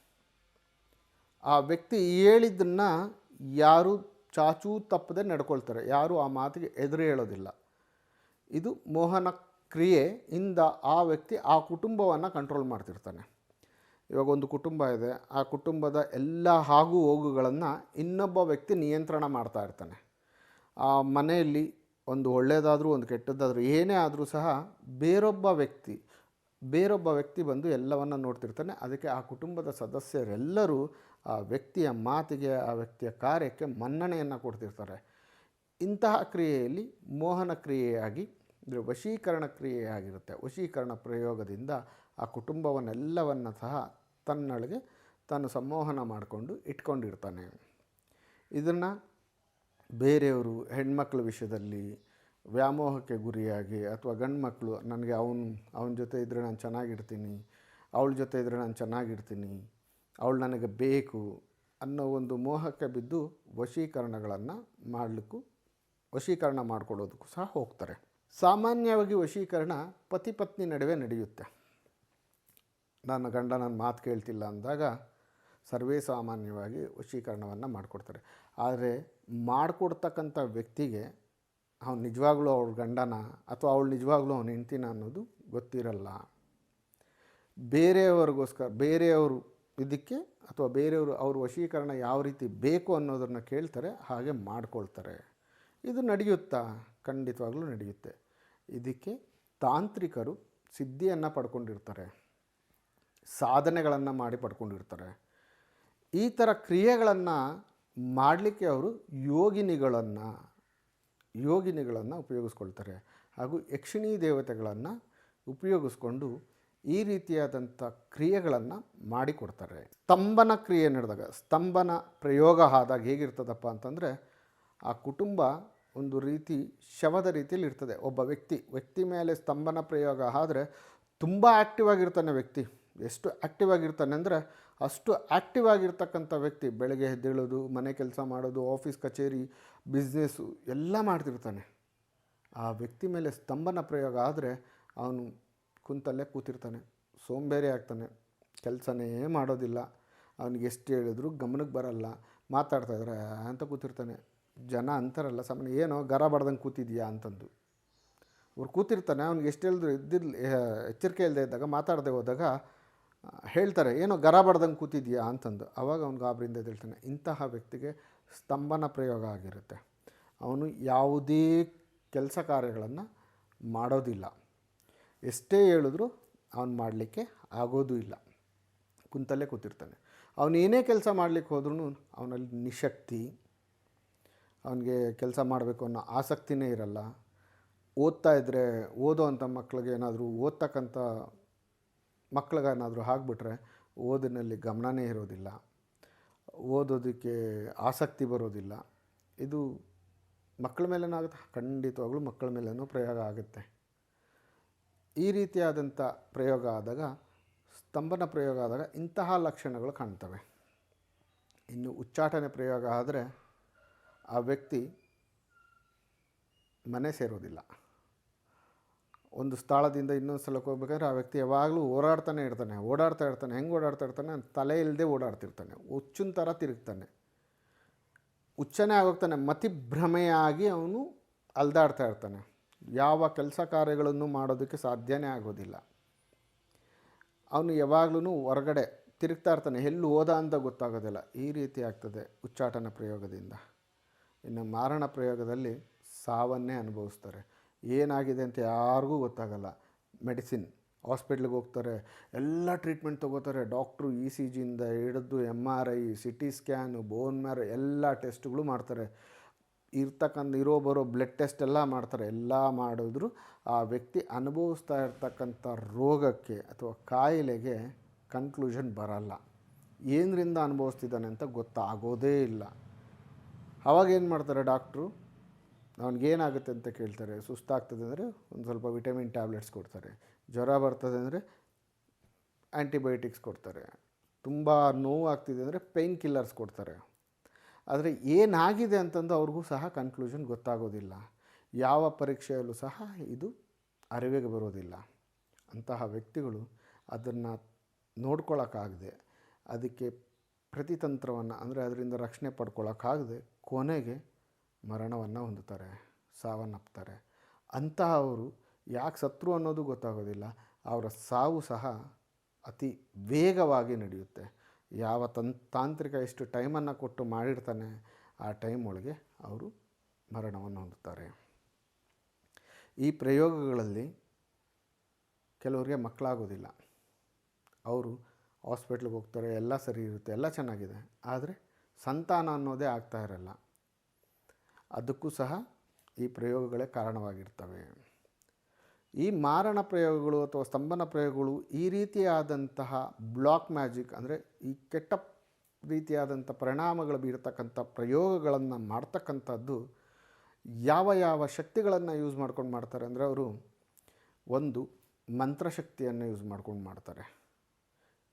ಆ ವ್ಯಕ್ತಿ ಹೇಳಿದ್ದನ್ನು ಯಾರು ಚಾಚೂ ತಪ್ಪದೆ ನಡ್ಕೊಳ್ತಾರೆ. ಯಾರೂ ಆ ಮಾತಿಗೆ ಎದುರು ಹೇಳೋದಿಲ್ಲ. ಇದು ಮೋಹನ ಕ್ರಿಯೆಯಿಂದ ಆ ವ್ಯಕ್ತಿ ಆ ಕುಟುಂಬವನ್ನು ಕಂಟ್ರೋಲ್ ಮಾಡ್ತಿರ್ತಾನೆ. ಇವಾಗ ಒಂದು ಕುಟುಂಬ ಇದೆ. ಆ ಕುಟುಂಬದ ಎಲ್ಲ ಹಾಗು ಹೋಗುಗಳನ್ನು ಇನ್ನೊಬ್ಬ ವ್ಯಕ್ತಿ ನಿಯಂತ್ರಣ ಮಾಡ್ತಾ ಇರ್ತಾನೆ. ಆ ಮನೆಯಲ್ಲಿ ಒಂದು ಒಳ್ಳೆಯದಾದರೂ ಒಂದು ಕೆಟ್ಟದ್ದಾದರೂ ಏನೇ ಆದರೂ ಸಹ ಬೇರೊಬ್ಬ ವ್ಯಕ್ತಿ ಬೇರೊಬ್ಬ ವ್ಯಕ್ತಿ ಬಂದು ಎಲ್ಲವನ್ನು ನೋಡ್ತಿರ್ತಾನೆ. ಅದಕ್ಕೆ ಆ ಕುಟುಂಬದ ಸದಸ್ಯರೆಲ್ಲರೂ ಆ ವ್ಯಕ್ತಿಯ ಮಾತಿಗೆ, ಆ ವ್ಯಕ್ತಿಯ ಕಾರ್ಯಕ್ಕೆ ಮನ್ನಣೆಯನ್ನು ಕೊಡ್ತಿರ್ತಾರೆ. ಇಂತಹ ಕ್ರಿಯೆಯಲ್ಲಿ ಮೋಹನ ಕ್ರಿಯೆಯಾಗಿ, ಅಂದರೆ ವಶೀಕರಣ ಕ್ರಿಯೆಯಾಗಿರುತ್ತೆ. ವಶೀಕರಣ ಪ್ರಯೋಗದಿಂದ ಆ ಕುಟುಂಬವನ್ನೆಲ್ಲವನ್ನು ಸಹ ತನ್ನೊಳಗೆ ತಾನು ಸಂಮೋಹನ ಮಾಡಿಕೊಂಡು ಇಟ್ಕೊಂಡಿರ್ತಾನೆ. ಇದನ್ನು ಬೇರೆಯವರು, ಹೆಣ್ಮಕ್ಳ ವಿಷಯದಲ್ಲಿ ವ್ಯಾಮೋಹಕ್ಕೆ ಗುರಿಯಾಗಿ ಅಥವಾ ಗಂಡು ಮಕ್ಕಳು ನನಗೆ ಅವನು, ಅವನ ಜೊತೆ ಇದ್ದರೆ ನಾನು ಚೆನ್ನಾಗಿರ್ತೀನಿ, ಅವಳ ಜೊತೆ ಇದ್ದರೆ ನಾನು ಚೆನ್ನಾಗಿರ್ತೀನಿ, ಅವಳು ನನಗೆ ಬೇಕು ಅನ್ನೋ ಒಂದು ಮೋಹಕ್ಕೆ ಬಿದ್ದು ವಶೀಕರಣಗಳನ್ನು ಮಾಡಲಿಕ್ಕೂ, ವಶೀಕರಣ ಮಾಡಿಕೊಡೋದಕ್ಕೂ ಸಹ ಹೋಗ್ತಾರೆ. ಸಾಮಾನ್ಯವಾಗಿ ವಶೀಕರಣ ಪತಿ ಪತ್ನಿ ನಡುವೆ ನಡೆಯುತ್ತೆ. ನನ್ನ ಗಂಡ ನನ್ನ ಮಾತು ಕೇಳ್ತಿಲ್ಲ ಅಂದಾಗ ಸರ್ವೇ ಸಾಮಾನ್ಯವಾಗಿ ವಶೀಕರಣವನ್ನು ಮಾಡಿಕೊಡ್ತಾರೆ. ಆದರೆ ಮಾಡಿಕೊಡ್ತಕ್ಕಂಥ ವ್ಯಕ್ತಿಗೆ ಅವ್ನು ನಿಜವಾಗ್ಲೂ ಅವ್ಳ ಗಂಡನ ಅಥವಾ ಅವಳು ನಿಜವಾಗ್ಲೂ ಅವನು ಹೆಂಡ್ತಿನ ಅನ್ನೋದು ಗೊತ್ತಿರಲ್ಲ. ಬೇರೆಯವ್ರಿಗೋಸ್ಕರ, ಬೇರೆಯವರು ಇದಕ್ಕೆ ಅಥವಾ ಬೇರೆಯವರು ಅವ್ರ ವಶೀಕರಣ ಯಾವ ರೀತಿ ಬೇಕು ಅನ್ನೋದನ್ನು ಕೇಳ್ತಾರೆ, ಹಾಗೆ ಮಾಡ್ಕೊಳ್ತಾರೆ. ಇದು ನಡೆಯುತ್ತಾ? ಖಂಡಿತವಾಗ್ಲೂ ನಡೆಯುತ್ತೆ. ಇದಕ್ಕೆ ತಾಂತ್ರಿಕರು ಸಿದ್ಧಿಯನ್ನು ಪಡ್ಕೊಂಡಿರ್ತಾರೆ. ಸಾಧನೆಗಳನ್ನು ಮಾಡಿ ಪಡ್ಕೊಂಡಿರ್ತಾರೆ. ಈ ಥರ ಕ್ರಿಯೆಗಳನ್ನು ಮಾಡಲಿಕ್ಕೆ ಅವರು ಯೋಗಿನಿಗಳನ್ನು ಯೋಗಿನಿಗಳನ್ನು ಉಪಯೋಗಿಸ್ಕೊಳ್ತಾರೆ ಹಾಗೂ ಯಕ್ಷಿಣಿ ದೇವತೆಗಳನ್ನು ಉಪಯೋಗಿಸ್ಕೊಂಡು ಈ ರೀತಿಯಾದಂಥ ಕ್ರಿಯೆಗಳನ್ನು ಮಾಡಿಕೊಡ್ತಾರೆ. ಸ್ತಂಭನ ಕ್ರಿಯೆ ನಡೆದಾಗ, ಸ್ತಂಭನ ಪ್ರಯೋಗ ಆದಾಗ ಹೇಗಿರ್ತದಪ್ಪ ಅಂತಂದರೆ, ಆ ಕುಟುಂಬ ಒಂದು ರೀತಿ ಶವದ ರೀತಿಯಲ್ಲಿ ಇರ್ತದೆ. ಒಬ್ಬ ವ್ಯಕ್ತಿ ವ್ಯಕ್ತಿ ಮೇಲೆ ಸ್ತಂಭನ ಪ್ರಯೋಗ ಆದರೆ ತುಂಬ ಆ್ಯಕ್ಟಿವ್ ಆಗಿರ್ತಾನೆ ವ್ಯಕ್ತಿ. ಎಷ್ಟು ಆ್ಯಕ್ಟಿವ್ ಆಗಿರ್ತಾನೆ ಅಂದರೆ ಅಷ್ಟು ಆ್ಯಕ್ಟಿವ್ ಆಗಿರ್ತಕ್ಕಂಥ ವ್ಯಕ್ತಿ ಬೆಳಗ್ಗೆ ಎದ್ದೇಳೋದು, ಮನೆ ಕೆಲಸ ಮಾಡೋದು, ಆಫೀಸ್, ಕಚೇರಿ ಬಿಸ್ನೆಸ್ಸು ಎಲ್ಲ ಮಾಡ್ತಿರ್ತಾನೆ. ಆ ವ್ಯಕ್ತಿ ಮೇಲೆ ಸ್ತಂಭನ ಪ್ರಯೋಗ ಆದರೆ ಅವನು ಕುಂತಲ್ಲೇ ಕೂತಿರ್ತಾನೆ, ಸೋಂಬೇರಿ ಆಗ್ತಾನೆ, ಕೆಲಸನೇ ಮಾಡೋದಿಲ್ಲ, ಅವನಿಗೆ ಎಷ್ಟು ಹೇಳಿದ್ರು ಗಮನಕ್ಕೆ ಬರಲ್ಲ, ಮಾತಾಡ್ತಾ ಇದ್ರೆ ಅಂತ ಕೂತಿರ್ತಾನೆ. ಜನ ಅಂತಾರಲ್ಲ, ಸಾಮಾನ್ಯ ಏನೋ ಗರ ಬಡ್ದಂಗೆ ಕೂತಿದ್ಯಾ ಅಂತಂದು. ಅವ್ರು ಕೂತಿರ್ತಾನೆ, ಅವ್ನಿಗೆ ಎಷ್ಟು ಹೇಳಿದ್ರು ಇದ್ದಿಲ್ಲ ಎಚ್ಚರಿಕೆ ಇಲ್ಲದೆ ಇದ್ದಾಗ, ಮಾತಾಡದೆ ಹೋದಾಗ ಹೇಳ್ತಾರೆ, ಏನೋ ಗರ ಬಡ್ದಂಗೆ ಕೂತಿದ್ಯಾ? ಅಂತಂದು. ಅವಾಗ ಅವ್ನು ಗಾಬರಿಯಿಂದ ಹೇಳ್ತಾನೆ, ಇಂತಹ ವ್ಯಕ್ತಿಗೆ ಸ್ತಂಭನ ಪ್ರಯೋಗ ಆಗಿರುತ್ತೆ. ಅವನು ಯಾವುದೇ ಕೆಲಸ ಕಾರ್ಯಗಳನ್ನು ಮಾಡೋದಿಲ್ಲ. ಎಷ್ಟೇ ಹೇಳಿದ್ರು ಅವನು ಮಾಡಲಿಕ್ಕೆ ಆಗೋದೂ ಇಲ್ಲ. ಕುಂತಲ್ಲೇ ಕೂತಿರ್ತಾನೆ. ಅವನೇನೇ ಕೆಲಸ ಮಾಡಲಿಕ್ಕೆ ಹೋದ್ರೂ ಅವನಲ್ಲಿ ನಿಶಕ್ತಿ, ಅವನಿಗೆ ಕೆಲಸ ಮಾಡಬೇಕು ಅನ್ನೋ ಆಸಕ್ತಿನೇ ಇರಲ್ಲ. ಓದ್ತಾ ಇದ್ದರೆ ಓದೋ ಅಂಥ ಮಕ್ಕಳಿಗೆ ಏನಾದರೂ ಓದ್ತಕ್ಕಂಥ ಮಕ್ಳಿಗೇನಾದರೂ ಆಗಿಬಿಟ್ರೆ ಓದಿನಲ್ಲಿ ಗಮನನೇ ಇರೋದಿಲ್ಲ. ಓದೋದಕ್ಕೆ ಆಸಕ್ತಿ ಬರೋದಿಲ್ಲ. ಇದು ಮಕ್ಕಳ ಮೇಲೇನಾಗುತ್ತೆ ಖಂಡಿತವಾಗ್ಲೂ ಮಕ್ಕಳ ಮೇಲೇನೂ ಪ್ರಯೋಗ ಆಗುತ್ತೆ. ಈ ರೀತಿಯಾದಂಥ ಪ್ರಯೋಗ ಆದಾಗ, ಸ್ತಂಭನ ಪ್ರಯೋಗ ಆದಾಗ ಇಂತಹ ಲಕ್ಷಣಗಳು ಕಾಣ್ತವೆ. ಇನ್ನು ಉಚ್ಚಾಟನೆ ಪ್ರಯೋಗ ಆದರೆ ಆ ವ್ಯಕ್ತಿ ಮನೆ ಸೇರೋದಿಲ್ಲ. ಒಂದು ಸ್ಥಳದಿಂದ ಇನ್ನೊಂದು ಸ್ಥಳಕ್ಕೆ ಹೋಗ್ಬೇಕಾದ್ರೆ ಆ ವ್ಯಕ್ತಿ ಯಾವಾಗಲೂ ಓಡಾಡ್ತಾನೆ ಇರ್ತಾನೆ, ಓಡಾಡ್ತಾ ಇರ್ತಾನೆ, ಹೆಂಗೆ ಓಡಾಡ್ತಾ ಇರ್ತಾನೆ ತಲೆ ಇಲ್ಲದೆ ಓಡಾಡ್ತಿರ್ತಾನೆ, ಹುಚ್ಚಿನ ಥರ ತಿರುಗ್ತಾನೆ. ಹುಚ್ಚನೇ ಆಗೋಗ್ತಾನೆ, ಮತಿಭ್ರಮೆಯಾಗಿ ಅವನು ಅಲ್ದಾಡ್ತಾ ಇರ್ತಾನೆ. ಯಾವ ಕೆಲಸ ಕಾರ್ಯಗಳನ್ನು ಮಾಡೋದಕ್ಕೆ ಸಾಧ್ಯನೇ ಆಗೋದಿಲ್ಲ. ಅವನು ಯಾವಾಗಲೂ ಹೊರಗಡೆ ತಿರುಗ್ತಾ ಇರ್ತಾನೆ, ಎಲ್ಲಿ ಹೋದ ಅಂತ ಗೊತ್ತಾಗೋದಿಲ್ಲ. ಈ ರೀತಿ ಆಗ್ತದೆ ಉಚ್ಚಾಟನ ಪ್ರಯೋಗದಿಂದ. ಇನ್ನು ಮಾರಣ ಪ್ರಯೋಗದಲ್ಲಿ ಸಾವನ್ನೇ ಅನುಭವಿಸ್ತಾರೆ. ಏನಾಗಿದೆ ಅಂತ ಯಾರಿಗೂ ಗೊತ್ತಾಗಲ್ಲ. ಮೆಡಿಸಿನ್, ಹಾಸ್ಪಿಟ್ಲಿಗೆ ಹೋಗ್ತಾರೆ, ಎಲ್ಲ ಟ್ರೀಟ್ಮೆಂಟ್ ತೊಗೋತಾರೆ. ಡಾಕ್ಟ್ರು ಇ ಸಿ ಜಿಯಿಂದ ಹಿಡಿದು M R I, C T scan, bone marrow ಎಲ್ಲ ಟೆಸ್ಟ್ಗಳು ಮಾಡ್ತಾರೆ. ಇರ್ತಕ್ಕಂಥ ಇರೋ ಬರೋ ಬ್ಲಡ್ ಟೆಸ್ಟ್ ಎಲ್ಲ ಮಾಡ್ತಾರೆ. ಎಲ್ಲ ಮಾಡಿದ್ರು. ಆ ವ್ಯಕ್ತಿ ಅನುಭವಿಸ್ತಾ ಇರ್ತಕ್ಕಂಥ ರೋಗಕ್ಕೆ ಅಥವಾ ಕಾಯಿಲೆಗೆ ಕನ್ಕ್ಲೂಷನ್ ಬರಲ್ಲ. ಏನರಿಂದ ಅನುಭವಿಸ್ತಿದ್ದಾನೆ ಅಂತ ಗೊತ್ತಾಗೋದೇ ಇಲ್ಲ. ಅವಾಗ ಏನು ಮಾಡ್ತಾರೆ ಡಾಕ್ಟ್ರು? ಅವನಿಗೇನಾಗುತ್ತೆ ಅಂತ ಕೇಳ್ತಾರೆ, ಸುಸ್ತಾಗ್ತದೆ ಅಂದರೆ ಒಂದು ಸ್ವಲ್ಪ ವಿಟಮಿನ್ ಟ್ಯಾಬ್ಲೆಟ್ಸ್ ಕೊಡ್ತಾರೆ, ಜ್ವರ ಬರ್ತದೆ ಅಂದರೆ ಆ್ಯಂಟಿಬಯೋಟಿಕ್ಸ್ ಕೊಡ್ತಾರೆ, ತುಂಬ ನೋವು ಆಗ್ತಿದೆ ಅಂದರೆ ಪೇಯ್ನ್ ಕಿಲ್ಲರ್ಸ್ ಕೊಡ್ತಾರೆ. ಆದರೆ ಏನಾಗಿದೆ ಅಂತಂದು ಅವ್ರಿಗೂ ಸಹ ಕನ್ಕ್ಲೂಷನ್ ಗೊತ್ತಾಗೋದಿಲ್ಲ. ಯಾವ ಪರೀಕ್ಷೆಯಲ್ಲೂ ಸಹ ಇದು ಅರಿವಿಗೆ ಬರೋದಿಲ್ಲ. ಅಂತಹ ವ್ಯಕ್ತಿಗಳು ಅದನ್ನು ನೋಡ್ಕೊಳ್ಳೋಕ್ಕಾಗದೆ ಅದಕ್ಕೆ ಪ್ರತಿತಂತ್ರವನ್ನು, ಅಂದರೆ ಅದರಿಂದ ರಕ್ಷಣೆ ಪಡ್ಕೊಳ್ಳೋಕ್ಕಾಗದೆ ಕೊನೆಗೆ ಮರಣವನ್ನು ಹೊಂದುತ್ತಾರೆ ಸಾವನ್ನಪ್ತಾರೆ ಅಂತಹವರು ಯಾಕೆ ಸತ್ರು ಅನ್ನೋದು ಗೊತ್ತಾಗೋದಿಲ್ಲ, ಅವರ ಸಾವು ಸಹ ಅತಿ ವೇಗವಾಗಿ ನಡೆಯುತ್ತೆ. ಯಾವ ತನ್ ತಾಂತ್ರಿಕ ಎಷ್ಟು ಟೈಮನ್ನು ಕೊಟ್ಟು ಮಾಡಿರ್ತಾನೆ, ಆ ಟೈಮ್ ಒಳಗೆ ಅವರು ಮರಣವನ್ನು ಹೊಂದುತ್ತಾರೆ. ಈ ಪ್ರಯೋಗಗಳಲ್ಲಿ ಕೆಲವರಿಗೆ ಮಕ್ಕಳಾಗೋದಿಲ್ಲ. ಅವರು ಹಾಸ್ಪಿಟ್ಲಿಗೆ ಹೋಗ್ತಾರೆ, ಎಲ್ಲ ಸರಿ ಇರುತ್ತೆ, ಎಲ್ಲ ಚೆನ್ನಾಗಿದೆ. ಆದರೆ ಸಂತಾನ ಅನ್ನೋದೇ ಆಗ್ತಾ ಇರಲ್ಲ. ಅದಕ್ಕೂ ಸಹ ಈ ಪ್ರಯೋಗಗಳೇ ಕಾರಣವಾಗಿರ್ತವೆ. ಈ ಮಾರಣ ಪ್ರಯೋಗಗಳು ಅಥವಾ ಸ್ತಂಭನ ಪ್ರಯೋಗಗಳು ಈ ರೀತಿಯಾದಂತಹ ಬ್ಲಾಕ್ ಮ್ಯಾಜಿಕ್ ಅಂದರೆ ಈ ಕೆಟ್ಟ ರೀತಿಯಾದಂಥ ಪರಿಣಾಮಗಳು ಬೀರತಕ್ಕಂಥ ಪ್ರಯೋಗಗಳನ್ನು ಮಾಡ್ತಕ್ಕಂಥದ್ದು ಯಾವ ಯಾವ ಶಕ್ತಿಗಳನ್ನು ಯೂಸ್ ಮಾಡ್ಕೊಂಡು ಮಾಡ್ತಾರೆ ಅಂದರೆ ಅವರು ಒಂದು ಮಂತ್ರಶಕ್ತಿಯನ್ನು ಯೂಸ್ ಮಾಡ್ಕೊಂಡು ಮಾಡ್ತಾರೆ.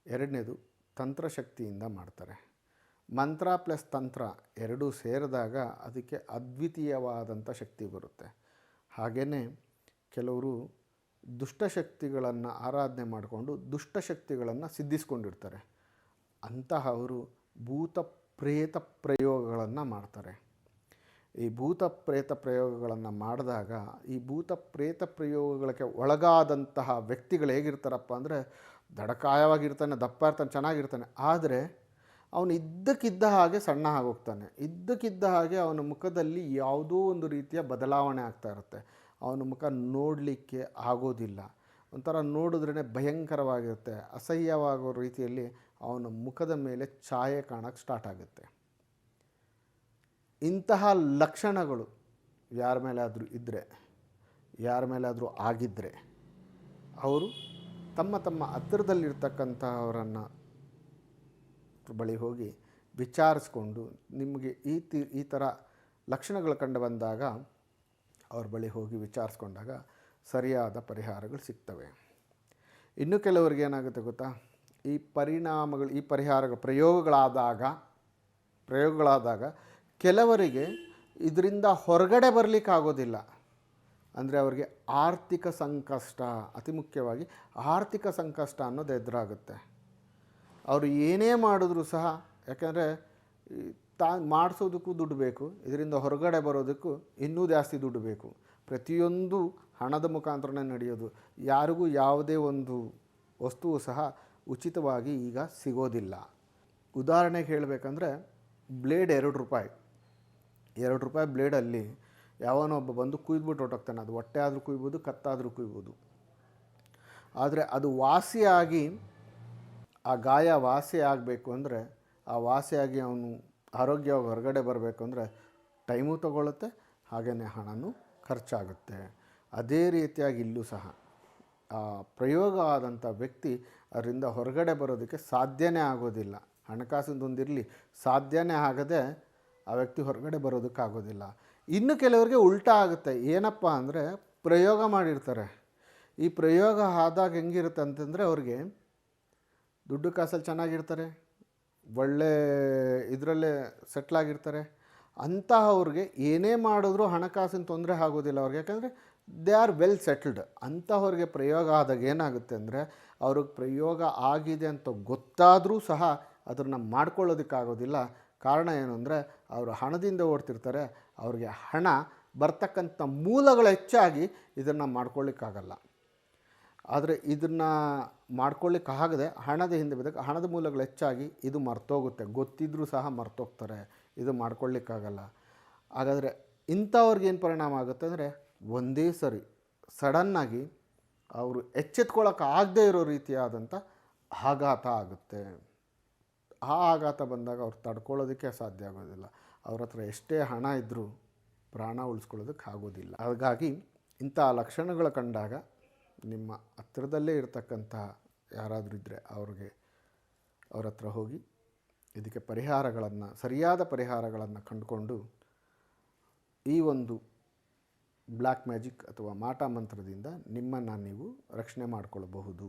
ಎರಡನೇದು ತಂತ್ರಶಕ್ತಿಯಿಂದ ಮಾಡ್ತಾರೆ. ಮಂತ್ರ ಪ್ಲಸ್ ತಂತ್ರ ಎರಡೂ ಸೇರಿದಾಗ ಅದಕ್ಕೆ ಅದ್ವಿತೀಯವಾದಂಥ ಶಕ್ತಿ ಬರುತ್ತೆ. ಹಾಗೆಯೇ ಕೆಲವರು ದುಷ್ಟಶಕ್ತಿಗಳನ್ನು ಆರಾಧನೆ ಮಾಡಿಕೊಂಡು ದುಷ್ಟಶಕ್ತಿಗಳನ್ನು ಸಿದ್ಧಿಸ್ಕೊಂಡಿರ್ತಾರೆ. ಅಂತಹವರು ಭೂತ ಪ್ರೇತ ಪ್ರಯೋಗಗಳನ್ನು ಮಾಡ್ತಾರೆ. ಈ ಭೂತ ಪ್ರೇತ ಪ್ರಯೋಗಗಳನ್ನು ಮಾಡಿದಾಗ ಈ ಭೂತ ಪ್ರೇತ ಪ್ರಯೋಗಗಳಿಗೆ ಒಳಗಾದಂತಹ ವ್ಯಕ್ತಿಗಳು ಹೇಗಿರ್ತಾರಪ್ಪ ಅಂದರೆ ದಡಕಾಯವಾಗಿರ್ತಾನೆ, ದಪ್ಪ ಇರ್ತಾನೆ, ಚೆನ್ನಾಗಿರ್ತಾನೆ. ಆದರೆ ಅವನು ಇದ್ದಕ್ಕಿದ್ದ ಹಾಗೆ ಸಣ್ಣ ಆಗೋಗ್ತಾನೆ ಇದ್ದಕ್ಕಿದ್ದ ಹಾಗೆ ಅವನ ಮುಖದಲ್ಲಿ ಯಾವುದೋ ಒಂದು ರೀತಿಯ ಬದಲಾವಣೆ ಆಗ್ತಾ ಇರುತ್ತೆ. ಅವನ ಮುಖ ನೋಡಲಿಕ್ಕೆ ಆಗೋದಿಲ್ಲ. ಒಂಥರ ನೋಡಿದ್ರೇ ಭಯಂಕರವಾಗಿರುತ್ತೆ. ಅಸಹ್ಯವಾಗೋ ರೀತಿಯಲ್ಲಿ ಅವನ ಮುಖದ ಮೇಲೆ ಛಾಯೆ ಕಾಣೋಕ್ಕೆ ಸ್ಟಾರ್ಟ್ ಆಗುತ್ತೆ. ಇಂತಹ ಲಕ್ಷಣಗಳು ಯಾರ ಮೇಲಾದರೂ ಇದ್ದರೆ ಯಾರ ಮೇಲಾದರೂ ಆಗಿದ್ದರೆ ಅವರು ತಮ್ಮ ತಮ್ಮ ಹತ್ತಿರದಲ್ಲಿರ್ತಕ್ಕಂತಹವರನ್ನು ಬಳಿ ಹೋಗಿ ವಿಚಾರಿಸ್ಕೊಂಡು ನಿಮಗೆ ಈ ತಿ, ಈ ಥರ ಲಕ್ಷಣಗಳು ಕಂಡು ಬಂದಾಗ ಅವ್ರ ಬಳಿ ಹೋಗಿ ವಿಚಾರಿಸ್ಕೊಂಡಾಗ ಸರಿಯಾದ ಪರಿಹಾರಗಳು ಸಿಗ್ತವೆ. ಇನ್ನು ಕೆಲವರಿಗೆ ಏನಾಗುತ್ತೆ ಗೊತ್ತಾ? ಈ ಪರಿಣಾಮಗಳು, ಈ ಪರಿಹಾರಗಳು ಪ್ರಯೋಗಗಳಾದಾಗ ಪ್ರಯೋಗಗಳಾದಾಗ ಕೆಲವರಿಗೆ ಇದರಿಂದ ಹೊರಗಡೆ ಬರಲಿಕ್ಕಾಗೋದಿಲ್ಲ. ಅಂದರೆ ಅವರಿಗೆ ಆರ್ಥಿಕ ಸಂಕಷ್ಟ, ಅತಿ ಮುಖ್ಯವಾಗಿ ಆರ್ಥಿಕ ಸಂಕಷ್ಟ ಅನ್ನೋದು ಎದುರಾಗುತ್ತೆ. ಅವರು ಏನೇ ಮಾಡಿದ್ರು ಸಹ, ಯಾಕೆಂದರೆ ತಾ ಮಾಡಿಸೋದಕ್ಕೂ ದುಡ್ಡು ಬೇಕು, ಇದರಿಂದ ಹೊರಗಡೆ ಬರೋದಕ್ಕೂ ಇನ್ನೂ ಜಾಸ್ತಿ ದುಡ್ಡು ಬೇಕು. ಪ್ರತಿಯೊಂದು ಹಣದ ಮುಖಾಂತರನೇ ನಡೆಯೋದು. ಯಾರಿಗೂ ಯಾವುದೇ ಒಂದು ವಸ್ತುವು ಸಹ ಉಚಿತವಾಗಿ ಈಗ ಸಿಗೋದಿಲ್ಲ. ಉದಾಹರಣೆಗೆ ಹೇಳಬೇಕಂದ್ರೆ, ಬ್ಲೇಡ್ ಎರಡು ರೂಪಾಯಿ. ಎರಡು ರೂಪಾಯಿ ಬ್ಲೇಡಲ್ಲಿ ಯಾವನೋ ಒಬ್ಬ ಬಂದು ಕುಯ್ದುಬಿಟ್ಟು ಹೊಟ್ಟೋಗ್ತಾನೆ ಅದು ಹೊಟ್ಟೆ ಆದರೂ ಕುಯ್ಬೋದು, ಕತ್ತಾದರೂ ಕುಯ್ಬೋದು. ಆದರೆ ಅದು ವಾಸಿಯಾಗಿ ಆ ಗಾಯ ವಾಸಿ ಆಗಬೇಕು ಅಂದರೆ, ಆ ವಾಸಿಯಾಗಿ ಅವನು ಆರೋಗ್ಯವಾಗಿ ಹೊರಗಡೆ ಬರಬೇಕು ಅಂದರೆ ಟೈಮು ತಗೊಳ್ಳುತ್ತೆ ಹಾಗೆಯೇ ಹಣನೂ ಖರ್ಚಾಗುತ್ತೆ. ಅದೇ ರೀತಿಯಾಗಿ ಇಲ್ಲೂ ಸಹ ಆ ಪ್ರಯೋಗ ಆದಂಥ ವ್ಯಕ್ತಿ ಅದರಿಂದ ಹೊರಗಡೆ ಬರೋದಕ್ಕೆ ಸಾಧ್ಯನೇ ಆಗೋದಿಲ್ಲ. ಹಣಕಾಸಿನದೊಂದಿರಲಿ ಸಾಧ್ಯನೇ ಆಗದೆ ಆ ವ್ಯಕ್ತಿ ಹೊರಗಡೆ ಬರೋದಕ್ಕಾಗೋದಿಲ್ಲ. ಇನ್ನು ಕೆಲವರಿಗೆ ಉಲ್ಟಾ ಆಗುತ್ತೆ. ಏನಪ್ಪ ಅಂದರೆ ಪ್ರಯೋಗ ಮಾಡಿರ್ತಾರೆ. ಈ ಪ್ರಯೋಗ ಆದಾಗ ಹೆಂಗಿರುತ್ತೆ ಅಂತಂದರೆ, ಅವ್ರಿಗೆ ದುಡ್ಡು ಕಾಸಲ್ಲಿ ಚೆನ್ನಾಗಿರ್ತಾರೆ, ಒಳ್ಳೆ ಇದರಲ್ಲೇ ಸೆಟ್ಲಾಗಿರ್ತಾರೆ ಅಂತಹವ್ರಿಗೆ ಏನೇ ಮಾಡಿದ್ರೂ ಹಣಕಾಸಿನ ತೊಂದರೆ ಆಗೋದಿಲ್ಲ ಅವ್ರಿಗೆ. ಯಾಕಂದರೆ ದೇ ಆರ್ ವೆಲ್ ಸೆಟಲ್ಡ್ ಅಂತಹವ್ರಿಗೆ ಪ್ರಯೋಗ ಆದಾಗ ಏನಾಗುತ್ತೆ ಅಂದರೆ, ಅವ್ರಿಗೆ ಪ್ರಯೋಗ ಆಗಿದೆ ಅಂತ ಗೊತ್ತಾದರೂ ಸಹ ಅದನ್ನು ಮಾಡ್ಕೊಳ್ಳೋದಕ್ಕಾಗೋದಿಲ್ಲ ಕಾರಣ ಏನು ಅಂದರೆ, ಅವರು ಹಣದಿಂದ ಓಡ್ತಿರ್ತಾರೆ, ಅವ್ರಿಗೆ ಹಣ ಬರ್ತಕ್ಕಂಥ ಮೂಲಗಳು ಹೆಚ್ಚಾಗಿ ಇದನ್ನು ಮಾಡ್ಕೊಳ್ಳಿಕ್ಕಾಗಲ್ಲ. ಆದರೆ ಇದನ್ನು ಮಾಡ್ಕೊಳ್ಳಿಕ್ಕಾಗದೆ ಹಣದ ಹಿಂದೆ ಬಿದ್ದಾಗ ಹಣದ ಮೂಲಗಳು ಹೆಚ್ಚಾಗಿ ಇದು ಮರ್ತೋಗುತ್ತೆ. ಗೊತ್ತಿದ್ರೂ ಸಹ ಮರ್ತೋಗ್ತಾರೆ. ಇದು ಮಾಡ್ಕೊಳ್ಳಿಕ್ಕಾಗಲ್ಲ ಹಾಗಾದರೆ ಇಂಥವ್ರಿಗೆ ಏನು ಪರಿಣಾಮ ಆಗುತ್ತೆ ಅಂದರೆ ಒಂದೇ ಸರಿ ಸಡನ್ನಾಗಿ ಅವರು ಎಚ್ಚೆತ್ಕೊಳ್ಳೋಕೆ ಆಗದೇ ಇರೋ ರೀತಿಯಾದಂಥ ಆಘಾತ ಆಗುತ್ತೆ. ಆ ಆಘಾತ ಬಂದಾಗ ಅವ್ರು ತಡ್ಕೊಳ್ಳೋದಕ್ಕೆ ಸಾಧ್ಯ ಆಗೋದಿಲ್ಲ. ಅವ್ರ ಹತ್ರ ಎಷ್ಟೇ ಹಣ ಇದ್ದರೂ ಪ್ರಾಣ ಉಳಿಸ್ಕೊಳ್ಳೋದಕ್ಕೆ ಆಗೋದಿಲ್ಲ. ಹಾಗಾಗಿ ಇಂಥ ಲಕ್ಷಣಗಳು ಕಂಡಾಗ ನಿಮ್ಮ ಹತ್ತಿರದಲ್ಲೇ ಇರತಕ್ಕಂತಹ ಯಾರಾದರೂ ಇದ್ದರೆ ಅವ್ರಿಗೆ ಅವ್ರ ಹತ್ರ ಹೋಗಿ ಇದಕ್ಕೆ ಪರಿಹಾರಗಳನ್ನು, ಸರಿಯಾದ ಪರಿಹಾರಗಳನ್ನು ಕಂಡುಕೊಂಡು ಈ ಒಂದು ಬ್ಲ್ಯಾಕ್ ಮ್ಯಾಜಿಕ್ ಅಥವಾ ಮಾಟ ಮಂತ್ರದಿಂದ ನಿಮ್ಮನ್ನು ನೀವು ರಕ್ಷಣೆ ಮಾಡಿಕೊಳ್ಳಬಹುದು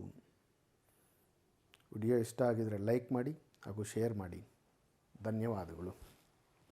ವಿಡಿಯೋ ಇಷ್ಟ ಆಗಿದರೆ ಲೈಕ್ ಮಾಡಿ ಹಾಗೂ ಶೇರ್ ಮಾಡಿ. ಧನ್ಯವಾದಗಳು.